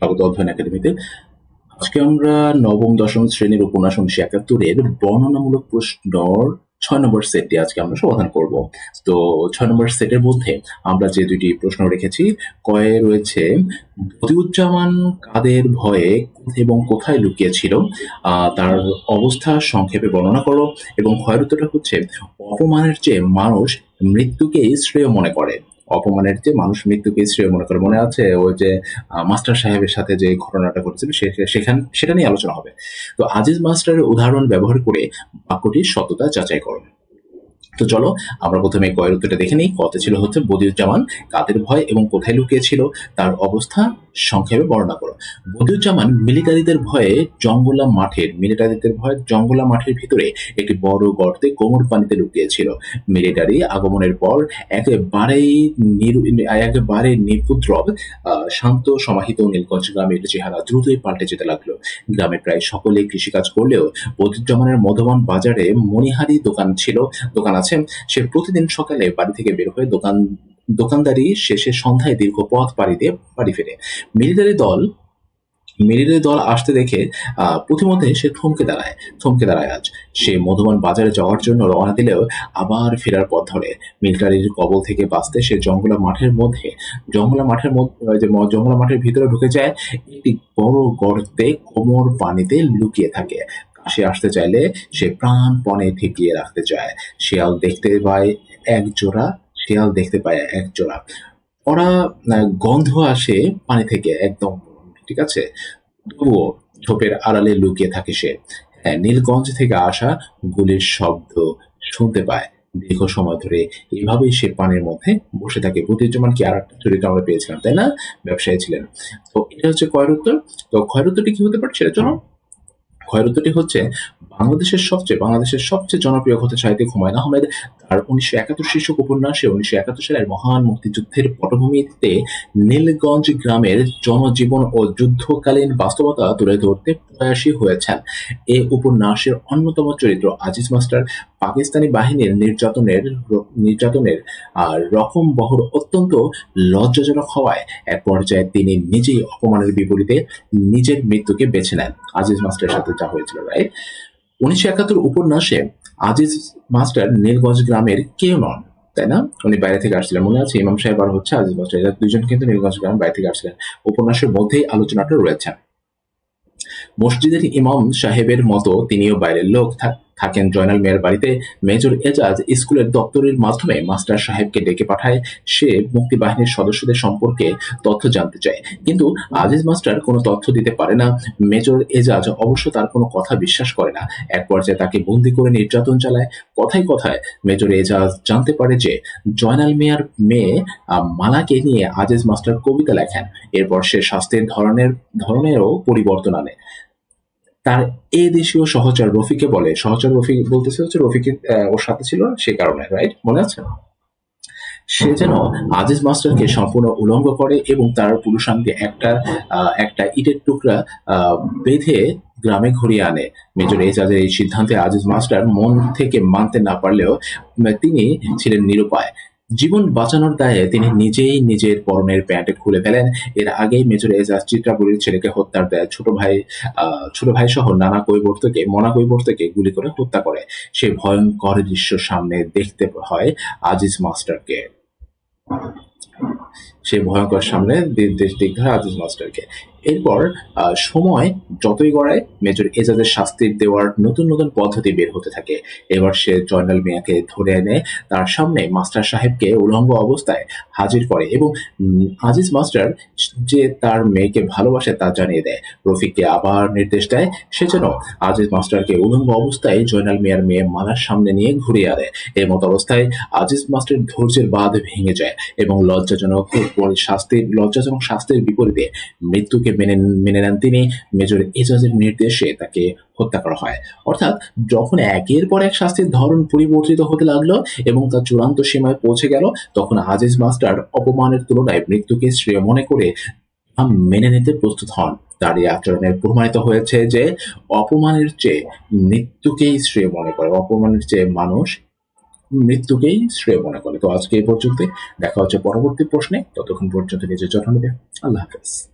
স্বাগত অধ্যয়ন একাডেমিতে। আজকে আমরা নবম, দশম শ্রেণির উপন্যাস উনিশশো একাত্তরের বর্ণনামূলক প্রশ্নর ছয় নম্বর সেটটি আজকে আমরা সমাধান করব। তো ছয় নম্বর সেটের মধ্যে আমরা যে দুটি প্রশ্ন রেখেছি, কয়ে রয়েছে, বদিউজ্জামান কাদের ভয়ে এবং কোথায় লুকিয়েছিল? তার অবস্থা সংক্ষেপে বর্ণনা করো এবং ক্ষয়ের উত্তরটা হচ্ছে, অপমানের চেয়ে মানুষ মৃত্যুকেই শ্রেয় মনে করে। অপমানের যে মানুষ মৃত্যুকে শ্রেয় মনে করে, মনে আছে ওই যে মাস্টার সাহেবের সাথে যে ঘটনাটা ঘটেছিল সেখান, সেটা নিয়ে আলোচনা হবে। তো আজিজ মাস্টারের উদাহরণ ব্যবহার করে বাক্যটির সততা যাচাই করুন তো চলো, আমরা প্রথমে কয়ের উত্তরটা দেখে নিই কত ছিল হচ্ছে বদিউজ্জামান, কাদের ভয় এবং কোথায় লুকিয়েছিল, তার অবস্থা সংক্ষেপে বর্ণনা করো। বদিউজ্জামান মিলিটারিদের ভয়ে জঙ্গলা মাঠের মিলিটারিদের ভয়ে জঙ্গলা মাঠের ভিতরে একটি বড় গর্তে কোমর পানিতে লুকিয়েছিল। মিলিটারি আগমনের পর একেবারেই একেবারে নিপুদ্রব আহ, শান্ত সমাহিত নীলগঞ্জ গ্রামের চেহারা দ্রুতই পাল্টে যেতে লাগল। গ্রামে প্রায় সকলেই কৃষিকাজ করলেও বদিউজ্জামানের মধুবন বাজারে মনিহারি দোকান ছিল দোকান আছে। সে প্রতিদিন সকালে বাড়ি থেকে বের হয়ে দোকান দোকানদারি শেষে সন্ধ্যায় দীর্ঘ পথ পাড়ি দিয়ে বাড়ি ফেরে। মিলিটারি দল মিলিটারি দল আসতে দেখে প্রতিমধ্যে সে থমকে দাঁড়ায় থমকে দাঁড়ায় আজ। সে মধুবন বাজারে যাওয়ার জন্য রওনা দিলেও আবার ফেরার পথ ধরে। মিলিটারির কবল থেকে বাঁচতে সে জঙ্গলা মাঠের মধ্যে, জঙ্গলা মাঠের মধ্যে জঙ্গলা মাঠের ভিতরে ঢুকে যায়, একটি বড় গর্তে কোমর পানিতে লুকিয়ে থাকে। কাছে আসতে চাইলে সে প্রাণপণে ঠেকিয়ে রাখতে চায়। শিয়াল দেখতে পায় এক জোড়া শিয়াল দেখতে পায় এক জোড়া। ওরা গন্ধ আসে পানি থেকে একদম, ঠিক আছে? তবুও ঝোপের আড়ালে লুকিয়ে থাকে সে। হ্যাঁ নীলগঞ্জ থেকে আসা গুলির শব্দ শুনতে পায়। দীর্ঘ সময় ধরে এইভাবেই সে পানির মধ্যে বসে থাকে। বুদ্ধিজ্জমান কি আর একটা চরিত্র আমরা পেয়েছিলাম, তাই না? ব্যবসায়ী ছিলেন। তো এটা হচ্ছে ক্ষয়ের উত্তর তো ক্ষয়ের উত্তরটি কি হতে পারে সেটার জন্য? ক্ষয়ের উত্তরটি হচ্ছে বাংলাদেশের সবচেয়ে বাংলাদেশের সবচেয়ে জনপ্রিয় কথা সাহিত্যিক হুমায়ুন আহমেদ। তার উনিশশো একাত্তর শীর্ষক উপন্যাসে উনিশশো একাত্তর সালের মহান মুক্তিযুদ্ধের পটভূমিতে নীলগঞ্জ গ্রামের জনজীবন ও যুদ্ধকালীন বাস্তবতা তুলে ধরতে প্রয়াসী হয়েছেন। এ উপন্যাসের অন্যতম চরিত্র আজিজ মাস্টার। পাকিস্তানি বাহিনীর নির্যাতনের নির্যাতনের রকম বহর অত্যন্ত লজ্জাজনক হওয়ায় এক পর্যায়ে তিনি নিজেই অপমানের বিপরীতে নিজের মৃত্যুকে বেছে নেন। আজিজ মাস্টারের সাথে যা হয়েছিল রাইট উনিশশো একাত্তর উপন্যাসে আজিজ মাস্টার নীলগঞ্জ গ্রামের কেউ নন, তাই না? উনি বাইরে থেকে আসছিলেন, মনে আছে? ইমাম সাহেব আর হচ্ছে আজিজ মাস্টার, এরা দুজন কিন্তু নীলগঞ্জ গ্রামের বাইরে থেকে আসছিলেন। উপন্যাসের মধ্যেই আলোচনাটা রয়েছে। মসজিদের ইমাম সাহেবের মতো তিনিও বাইরের লোক থাকেন জয়নাল মেয়ের বাড়িতে। মেজর এজাজ স্কুলের দপ্তরের মাধ্যমে মাস্টার সাহেবকে ডেকে পাঠায়। সে মুক্তি বাহিনীর সদস্যদের সম্পর্কে তথ্য জানতে চায়। কিন্তু আজিজ মাস্টার কোনো তথ্য দিতে পারে না। মেজর এজাজ অবশ্য তার কোনো কথা বিশ্বাস করে না। এক পর্যায়ে তাকে বন্দি করে নির্যাতন চালায়। কথায় কথায় মেজর এজাজ জানতে পারে যে জয়নাল মিয়ার মেয়ে মালাকে নিয়ে আজিজ মাস্টার কবিতা লেখেন। এরপর সে শাস্তির ধরনের, ধরনেরও পরিবর্তন আনে। তার এ দেশীয় সহচর রফিকে বলে, সহচর রফিক বলতেছে হচ্ছে রফিকে ওর সাথে ছিল সে কারণে রাইট মনে আছে? সে যেন আজিজ মাস্টারকে সম্পূর্ণ উলঙ্গ করে এবং তার পুরুষাঙ্গে একটা একটা ইটের টুকরা বেঁধে গ্রামে ঘুরিয়ে আনে। মেজর এজাজের এই সিদ্ধান্তে আজিজ মাস্টার মন থেকে মানতে না পারলেও তিনি ছিলেন নিরুপায়। জীবন বাঁচানোর দায়ে তিনি নিজেই নিজের পরনের প্যান্ট খুলে ফেলেন। এর আগেই মেজর এজাজ চিত্রাপুরীর ছেলেকে হত্যার দেয় ছোট ভাই ছোট ভাই সহ নানা কৈবর্তকে, মনা কৈবর্তকে গুলি করে হত্যা করে। সে ভয়ঙ্কর দৃশ্য সামনে দেখতে হয় আজিজ মাস্টারকে। সে ভয়ঙ্কর সামনে দে- দেশ দেখতে আজিজ মাস্টারকে। এরপর সময় যতই গড়ায়, মেজর এজাজের শাস্তির দেওয়ার নতুন নতুন পদ্ধতি বের হতে থাকে। এবার সে জয়নাল মিয়াকে ধরে এনে তার সামনে মাস্টার সাহেবকে উলঙ্গ অবস্থায় হাজির করে এবং আজিজ মাস্টার যে তার মেয়েকে ভালোবাসে তা জানিয়ে দেয়। রফিককে আবার নির্দেশ দেয়, সে যেন আজিজ মাস্টারকে উলঙ্গ অবস্থায় জয়নাল মিয়ার মেয়ে মালার সামনে নিয়ে ঘুরিয়ে আনে। এর মতো অবস্থায় আজিজ মাস্টার ধৈর্যের বাঁধ ভেঙে যায় এবং লজ্জাজনক শাস্তির লজ্জাজনক শাস্তির বিপরীতে মৃত্যুকে মেনে মেনে নেন তিনি। মেজর এজাজের নির্দেশে তাকে হত্যা করা হয়। অর্থাৎ যখন একের পর এক শাস্তির ধরন পরিবর্তিত হতে লাগল এবং তার চূড়ান্ত সীমায় পৌঁছে গেল, তখন আজিজ মাস্টার অপমানের তুলনায় মৃত্যুকে শ্রেয় মনে করে মেনে নিতে প্রস্তুত হন। তার এই আচরণের প্রমাণিত হয়েছে যে, অপমানের চেয়ে মৃত্যুকেই শ্রেয় মনে করে। অপমানের চেয়ে মানুষ মৃত্যুকেই শ্রেয় মনে করে। তো আজকে এই পর্যন্ত দেখা হচ্ছে পরবর্তী প্রশ্নে। ততক্ষণ পর্যন্ত নিজের যত্ন নেবে আল্লাহ হাফেজ।